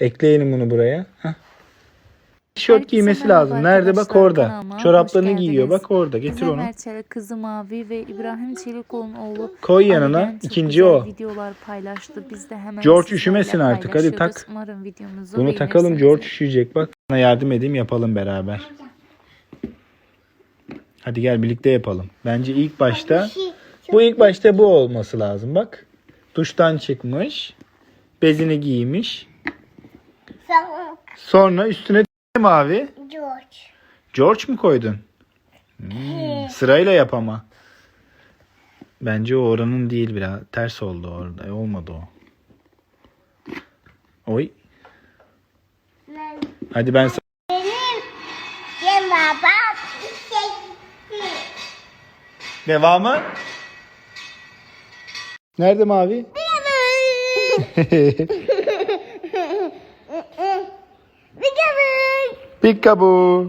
Ekleyelim bunu buraya. Heh. Tişört giymesi lazım. Nerede bak orada. Çoraplarını giyiyor bak orada. Getir onu. Erçel'e kızı Mavi ve İbrahim Çelikoğlu'nun oğlu Koy yanına. İkinci o. videolar paylaştı. Biz de hemen George üşümesin artık, hadi tak. Bunu takalım. George üşüyecek bak. Sana yardım edeyim yapalım beraber. Hadi gel birlikte yapalım. Bence ilk başta bu ilk başta bu olması lazım bak. Duştan çıkmış. Bezini giymiş. Sonra üstüne mavi. George. George mu koydun? Hmm, sırayla yap ama. Bence o oranın değil biraz. Ters oldu orada. E, Olmadı o. Oy. Ben, Hadi ben sa- benim ben baba şey Devamı. Nerede mavi? peekaboo.